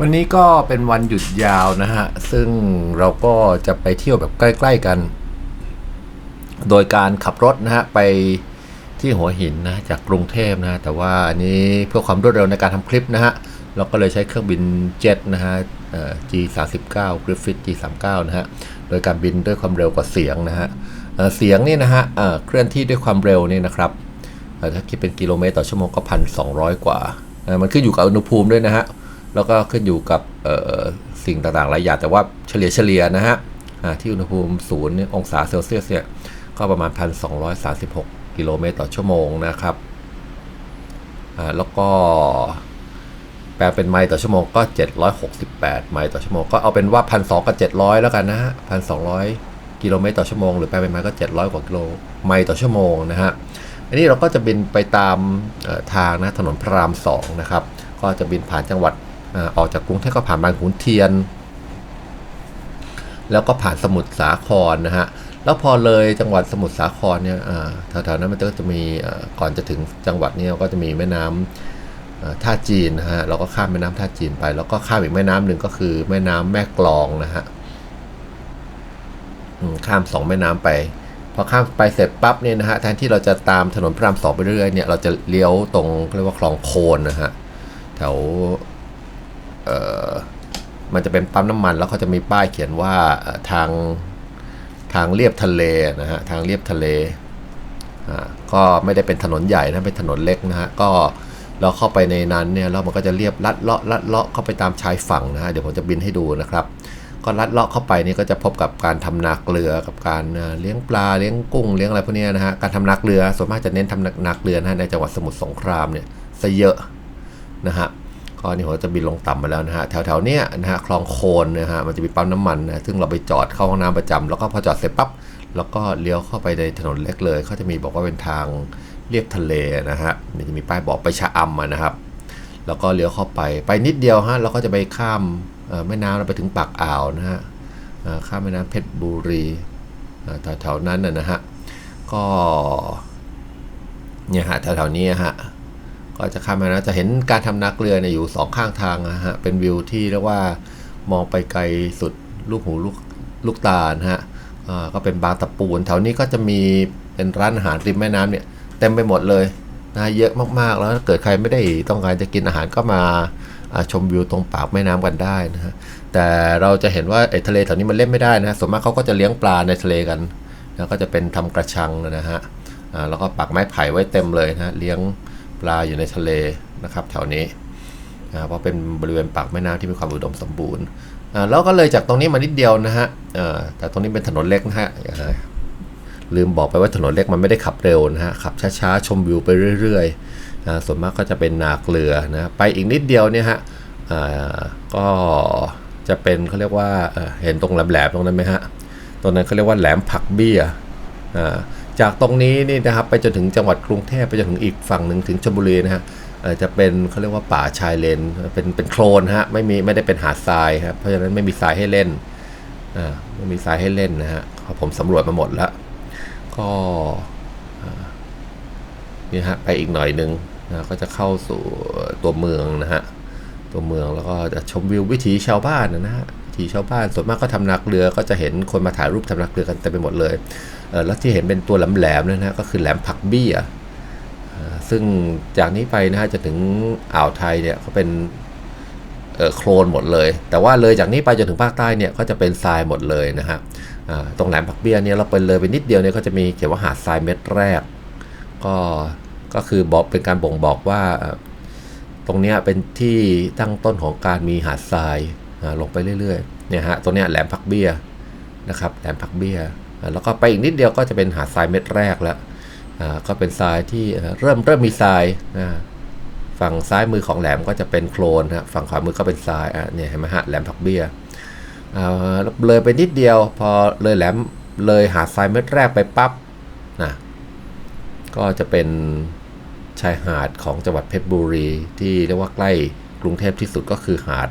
วันนี้ก็เป็นวันหยุดยาวนะฮะ ซึ่งเราก็จะไปเที่ยวแบบใกล้ ๆกัน โดยการขับรถนะฮะ ไปที่หัวหินนะจากกรุงเทพนะ แต่ว่าอันนี้เพื่อความรวดเร็วในการทำคลิปนะฮะ เราก็เลยใช้เครื่องบินเจ็ตนะฮะ G39 Griffith G39 นะฮะ โดยการบินด้วยความเร็วกว่าเสียงนะฮะเเสียงนี่นะฮะเเคลื่อนที่ด้วยความเร็วนี่นะครับถ้าคิดเป็นกิโลเมตรต่อชั่วโมงก็พันสองกว่าเอ่อมันขึ้นอยู่กับอุณหภูมิด้วยนะฮะ แล้วก็ขึ้นอยู่กับเอ่อสิ่งต่างๆหลายอย่างแต่ว่าเฉลี่ยเฉลี่ยนะฮะที่อุณหภูมิศูนย์องศาเซลเซียสเนี่ยก็ประมาณ 1,236 กิโลเมตรต่อชั่วโมงนะครับแล้วก็แปลเป็นไมล์ต่อชั่วโมงก็ 768 ไมล์ต่อชั่วโมงก็เอาเป็นว่า 1,200 กับ 700 แล้วกันนะฮะ 1,200 กิโลเมตรต่อชั่วโมง หรือแปลเป็นไมล์ก็ 700 กว่ากิโลไมล์ต่อชั่วโมงนะฮะ อันนี้เราก็จะบินไปตามทางนะถนนพระรามสองนะครับ ก็จะบินผ่านจังหวัด ออกจากกรุงเทพก็ผ่านบางขุนเทียน แล้วก็ผ่านสมุทรสาครนะฮะแล้วพอเลยจังหวัดสมุทรสาครเนี่ยแถวๆนั้นมันก็จะมีก่อนจะถึงจังหวัดเนี้ก็จะมีแม่น้ำเอ่อท่าจีนนะฮะเราก็ข้ามแม่น้ำท่าจีนไป แล้วก็ข้ามอีกแม่น้ำหนึ่งก็คือแม่น้ำแม่กลองนะฮะข้ามสองแม่น้ำไป พอข้ามไปเสร็จปั๊บเนี่ยนะฮะแทนที่เราจะตามถนนพระรามสองไปเรื่อยเนี่ยเราจะเลี้ยวตรงเรียกว่าคลองโคนนะฮะแถว มันจะเป็นปั๊มน้ำมัน แล้วเขาจะมีป้ายเขียนว่าทางทางเลียบทะเลนะฮะทางเลียบทะเลอ่าก็ไม่ได้เป็นถนนใหญ่นะเป็นถนนเล็กนะฮะก็เราเข้าไปในนั้นเนี่ยแล้วมันก็จะเรียบลัดเลาะลัดเลาะเข้าไปตามชายฝั่งนะฮะเดี๋ยวผมจะบินให้ดูนะครับ ก็ลัดเลาะเข้าไปนี่ก็จะพบกับการทำนาเกลือกับการเลี้ยงปลาเลี้ยงกุ้งเลี้ยงอะไรพวกนี้นะฮะการทำนาเกลือส่วนมากจะเน้นทำนาเกลือนะในจังหวัดสมุทรสงครามเนี่ยซะเยอะนะฮะ ก็นี่ผมจะบินลงต่ำมาแล้วนะฮะแถวๆเนี้ยนะฮะคลองโคนนะฮะมันจะมีปั๊มน้ำมันนะซึ่งเราไปจอดเข้าห้องน้ำประจำแล้วก็พอจอดเสร็จปั๊บแล้วก็เลี้ยวเข้าไปในถนนเล็กเลยเขาจะมีบอกว่าเป็นทางเรียบทะเลนะฮะมันจะมีป้ายบอกไปชะอำอะนะครับ แล้วก็เลี้ยวเข้าไปไปนิดเดียวฮะเราก็จะไปข้ามแม่น้ำเราไปถึงปากอ่าวนะฮะข้ามแม่น้ำเพชรบุรีแถวๆนั้นนะนะฮะก็เนี่ยฮะแถวๆนี้ฮะ ก็จะข้ามมานะจะเห็นการทำนาเกลือเนี่ยอยู่สองข้างทางนะฮะเป็นวิวที่เรียกว่ามองไปไกลสุดลูกหูลูกลูกตานะฮะก็เป็นบางตะปูนแถวนี้ก็จะมีเป็นร้านอาหารริมแม่น้ำเนี่ยเต็มไปหมดเลยนะเยอะมากๆแล้วถ้าเกิดใครไม่ได้ต้องการจะกินอาหารก็มาชมวิวตรงปากแม่น้ำกันได้นะฮะแต่เราจะเห็นว่าไอ้ทะเลแถวนี้มันเล่นไม่ได้นะส่วนมากเขาก็จะเลี้ยงปลาในทะเลกัน แล้วก็จะเป็นทำกระชังนะฮะแล้วก็ปักไม้ไผ่ไว้เต็มเลยนะเลี้ยง ปลาอยู่ในทะเลนะครับแถวนี้เพราะเป็นบริเวณปากแม่น้ำที่มีความอุดมสมบูรณ์แล้วก็เลยจากตรงนี้มานิดเดียวนะฮะแต่ตรงนี้เป็นถนนเล็กนะฮะลืมบอกไปว่าถนนเล็กมันไม่ได้ขับเร็วนะฮะขับช้าๆชมวิวไปเรื่อยๆส่วนมากก็จะเป็นนาเกลือนะไปอีกนิดเดียวเนี่ยฮะก็จะเป็นเขาเรียกว่าเอ่อเห็นตรงแหลมๆตรงนั้นไหมฮะตรงนั้นเขาเรียกว่าแหลมผักเบี้ยอ่า จากตรงนี้นี่นะครับไปจนถึงจังหวัดกรุงเทพไปจนถึงอีกฝั่งหนึ่งถึงชลบุรีนะฮะจะเป็นเขาเรียกว่าป่าชายเลนเป็นเป็นโคลนฮะไม่มีไม่ได้เป็นหาดทรายครับเพราะฉะนั้นไม่มีทรายให้เล่นอ่าไม่มีทรายให้เล่นนะฮะผมสำรวจมาหมดแล้ว ก็นี่ฮะไปอีกหน่อยหนึงนะก็จะเข้าสู่ตัวเมืองนะฮะตัวเมืองแล้วก็จะชมวิววิถีชาวบ้านนะฮะ ถีชาวบ้านส่วนมากก็ทำนาเกลือก็จะเห็นคนมาถ่ายรูปทำนาเกลือกันเต็มไปหมดเลยเออแล้วที่เห็นเป็นตัวแหลมๆนั่นนะฮะก็คือแหลมผักเบี้ยซึ่งจากนี้ไปนะฮะจะถึงอ่าวไทยเนี่ยก็เป็นโคลนหมดเลย แต่ว่าเลยจากนี้ไปจนถึงภาคใต้เนี่ยก็จะเป็นทรายหมดเลยนะฮะตรงแหลมผักเบี้ยเนี่ยเราไปเลยไปนิดเดียวเนี่ยก็จะมีเขียนว่าหาดทรายเม็ดแรก ก็ก็คือบอกเป็นการบ่งบอกว่า ตรงนี้เป็นที่ตั้งต้นของการมีหาดทราย ลงไปเรื่อยๆเนี่ยฮะตรงเนี้ยแหลมผักเบี้ยนะครับแหลมผักเบี้ยแล้วก็ไปอีกนิดเดียวก็จะเป็นหาดทรายเม็ดแรกแล้วก็เป็นทรายที่เริ่มเริ่มมีทรายฝั่งซ้ายมือของแหลมก็จะเป็นโคลนฮะฝั่งขวามือก็เป็นทรายอะเนี่ยเห็นไหมฮะแหลมผักเบี้ยเลยไปนิดเดียวพอเลยแหลมเลยหาดทรายเม็ดแรกไปปั๊บนะก็จะเป็นชายหาดของจังหวัดเพชรบุรี ที่เรียกว่าใกล้กรุงเทพที่สุดก็คือหาด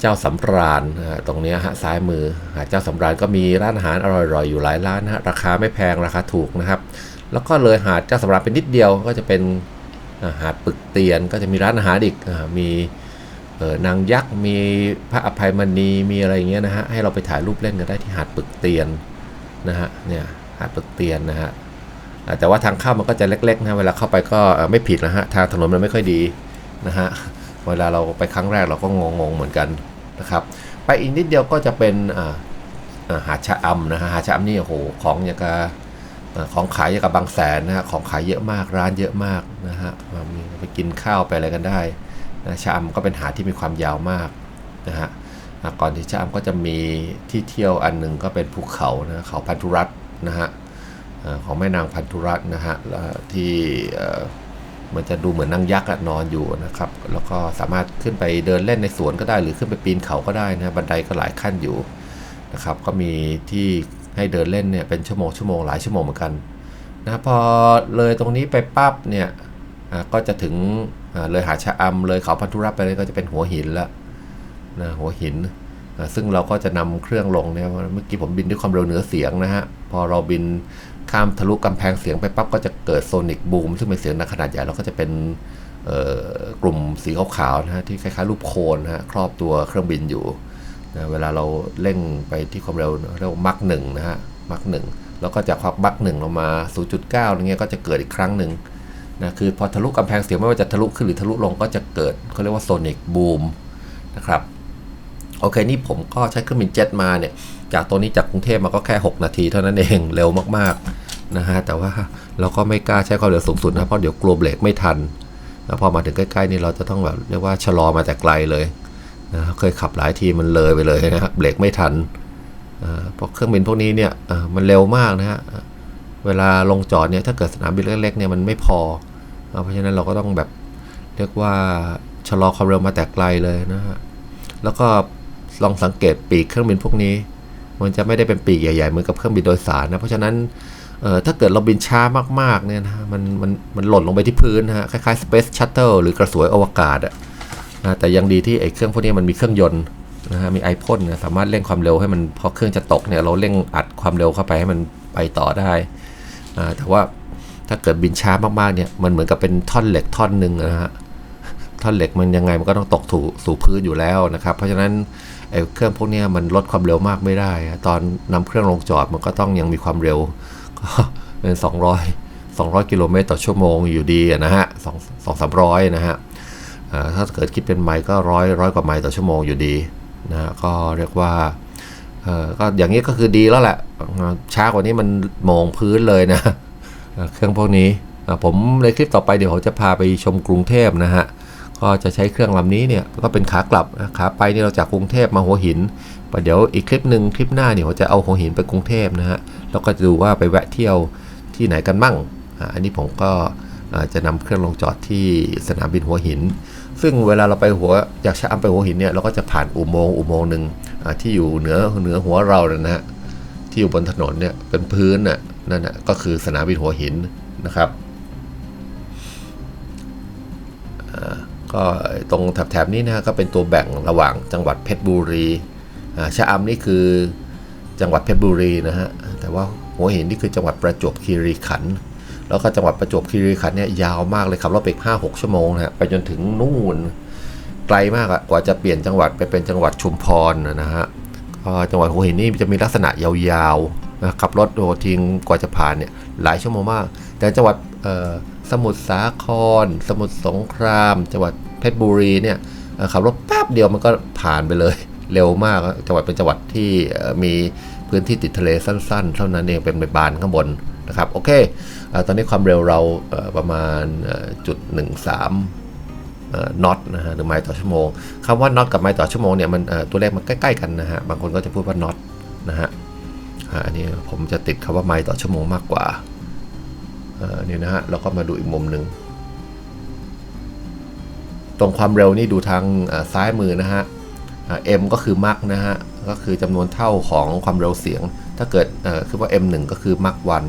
เจ้าสำราญตรงนี้ฮะซ้ายมือเจ้าสำราญก็มีร้านอาหารอร่อยๆอยู่หลายร้านนะฮะราคาไม่แพงราคาถูกนะครับ แล้วก็เลยหาดเจ้าสำราญเป็นนิดเดียวก็จะเป็นหาดปึกเตียนก็จะมีร้านอาหารอีกอมีนางยักษ์มีพระอภัยมณีมีอะไรเงี้ยนะฮะให้เราไปถ่ายรูปเล่นกันได้ที่หาดปึกเตียนนะฮะเนี่ยหาดปึกเตียนนะฮะแต่ว่าทางเข้ามันก็จะเล็กๆนะเวลาเข้าไปก็ไม่ผิดนะฮะทางถนนมันไม่ค่อยดีนะฮะ เวลาเราไปครั้งแรกเราก็งงๆเหมือนกันนะครับ ไปอีกนิดเดียวก็จะเป็นหาดชะอำนะฮะหาดชะอำนี่โอ้โหของอย่างกับอ่าของขายอย่างกับบางแสนนะฮะของขายเยอะมากร้านเยอะมากนะฮะมามีไปกินข้าวไปอะไรกันได้นะชะอำก็เป็นหาดที่มีความยาวมากนะฮะก่อนที่ชะอำก็จะมีที่เที่ยวอันหนึ่งก็เป็นภูเขานะเขาพันธุรัตน์นะฮะของแม่นางพันธุรัตน์นะฮะแล้วที่ เอ่อมันจะดูเหมือนนางยักษ์นอนอยู่นะครับ แล้วก็สามารถขึ้นไปเดินเล่นในสวนก็ได้ หรือขึ้นไปปีนเขาก็ได้นะบันไดก็หลายขั้นอยู่นะครับ ก็มีที่ให้เดินเล่นเนี่ยเป็นชั่วโมงชั่วโมงหลายชั่วโมงเหมือนกันนะพอเลยตรงนี้ไปปั๊บเนี่ยก็จะถึงเลยหาชะอำเลยเขาพันธุรัตน์ไปเลยก็จะเป็นหัวหินแล้วนะหัวหิน ซึ่งเราก็จะนำเครื่องลงเนี่ยเมื่อกี้ผมบินด้วยความเร็วเหนือเสียงนะฮะ พอเราบินข้ามทะลุกำแพงเสียงไปปั๊บก็จะเกิดโซนิกบูมซึ่งเป็นเสียงขนาดใหญ่เราก็จะเป็นกลุ่มสีขาวๆนะฮะที่คล้ายๆรูปโคนนะฮะครอบตัวเครื่องบินอยู่นะเวลาเราเร่งไปที่ความเร็วเรียกว่ามักหนึ่งนะฮะมักหนึ่งแล้วก็จากความมักหนึ่งลงมา 0.9อย่างเงี้ยก็จะเกิดอีกครั้งหนึ่งนะคือพอทะลุกำแพงเสียงไม่ว่าจะทะลุขึ้นหรือทะลุลงก็จะเกิดเขาเรียกว่าโซนิกบูมนะครับ โอเคนี่ผมก็ใช้เครื่องบินเจ็ตมาเนี่ย จากตัวนี้จากกรุงเทพมาก็แค่ 6 นาทีเท่านั้นเองเร็วมากๆนะฮะแต่ว่าเราก็ไม่กล้าใช้ความเร็วสูงสุดนะเพราะเดี๋ยวกลัวเบรกไม่ทันแล้วพอมาถึงใกล้ๆนี่เราจะต้องแบบเรียกว่าชะลอมาแต่ไกลเลยนะเคยขับหลายทีมันเลยไปเลยนะครับเบรกไม่ทันเพราะเครื่องบินพวกนี้เนี่ยมันเร็วมากนะฮะเวลาลงจอดเนี่ยถ้าเกิดสนามบินเล็กๆเนี่ยมันไม่พอ เพราะฉะนั้นเราก็ต้องแบบเรียกว่าชะลอความเร็วมาแต่ไกลเลยนะฮะแล้วก็ ลองสังเกตปีกเครื่องบินพวกนี้ มันจะไม่ได้เป็นปีกใหญ่ๆเหมือนกับเครื่องบินโดยสารนะเพราะฉะนั้นเออถ้าเกิดเราบินช้ามากๆเนี่ยนะมันมันมันหล่นลงไปที่พื้นนะฮะคล้ายๆ Space Shuttle หรือกระสวยอวกาศอะนะแต่ยังดีที่ไอ้เครื่องพวกนี้มันมีเครื่องยนต์นะฮะมีไอพ่นนะสามารถเร่งความเร็วให้มันพอเครื่องจะตกเนี่ยเราเร่งอัดความเร็วเข้าไปให้มันไปต่อได้อ่าแต่ว่าถ้าเกิดบินช้ามากๆเนี่ยมันเหมือนกับเป็นท่อนเหล็กท่อนหนึ่งนะฮะท่อนเหล็กมันยังไงมันก็ต้องตกถูสู่พื้นอยู่แล้วนะครับ เพราะฉะนั้น ไอ้เครื่องพวกนี้มันลดความเร็วมากไม่ได้ ตอนนำเครื่องลงจอดมันก็ต้องยังมีความเร็วก็เป็น 200 200 กิโลเมตรต่อชั่วโมงอยู่ดีนะฮะสองสองสามร้อยนะฮะถ้าเกิดคิดเป็นไมล์ก็ร้อยร้อยกว่าไมล์ต่อชั่วโมงอยู่ดีนะฮะก็เรียกว่าก็อย่างนี้ก็คือดีแล้วแหละช้ากว่านี้มันโมงพื้นเลยนะเครื่องพวกนี้ผมในคลิปต่อไปเดี๋ยวผมจะพาไปชมกรุงเทพนะฮะ ก็จะใช้เครื่องลำนี้เนี่ยก็เป็นขากลับขาไปนี่เราจากกรุงเทพมาหัวหินประเดี๋ยวอีกคลิปหนึ่งคลิปหน้าเนี่ยผมจะเอาหัวหินไปกรุงเทพนะฮะแล้วก็จะดูว่าไปแวะเที่ยวที่ไหนกันมั่งอันนี้ผมก็จะนำเครื่องลงจอดที่สนามบินหัวหิน ซึ่งเวลาเราไปหัวจากชะอำไปหัวหินเนี่ยเราก็จะผ่านอุโมงค์อุโมงค์หนึ่งที่อยู่เหนือเหนือหัวเราเนี่ยนะฮะที่อยู่บนถนนเนี่ยเป็นพื้นน่ะนั่นนะก็คือสนามบินหัวหินนะครับอ่า ก็ตรงแถบๆนี้นะก็เป็นตัวแบ่งระหว่างจังหวัดเพชรบุรีอ่าชะอำนี่คือจังหวัดเพชรบุรีนะฮะแต่ว่าหัวหินนี่คือจังหวัดประจวบคีรีขันธ์แล้วก็จังหวัดประจวบคีรีขันธ์เนี่ยยาวมากเลยขับรถไปห้าหกชั่วโมงนะฮะไปจนถึงนู่นไกลมากอะกว่าจะเปลี่ยนจังหวัดไปเป็นจังหวัดชุมพรนะฮะจังหวัดหัวหินนี่จะมีลักษณะยาวๆนะขับรถโดทิ้งกว่าจะผ่านเนี่ยหลายชั่วโมงมาก แต่จังหวัดสมุทรสาคร สมุทรสงคราม จังหวัด เพชรบุรีเนี่ยขับรถแป๊บเดียวมันก็ผ่านไปเลย เร็วมากจังหวัดเป็นจังหวัดที่มีพื้นที่ติดทะเลสั้น ๆ เท่านั้นเองเป็นใบบานข้างบนนะครับโอเคอตอนนี้ความเร็วเราประมาณจุดหนึ่งสามน็อตนะฮะหรือไมล์ต่อชั่วโมงคำว่าน็อตกับไมล์ต่อชั่วโมงเนี่ยมันตัวเลขมันใกล้ๆกันนะฮะบางคนก็จะพูดว่าน็อตนะฮะอันนี้ผมจะติดคำว่าไมล์ต่อชั่วโมงมากกว่าเอ่อนี่นะฮะเราก็มาดูอีกมุมหนึ่ง ตรงความเร็วนี่ดูทางซ้ายมือนะฮะอ่า m ก็คือมักนะฮะ ก็คือจำนวนเท่าของความเร็วเสียง ถ้าเกิดคือว่า m 1 ก็คือมักวัน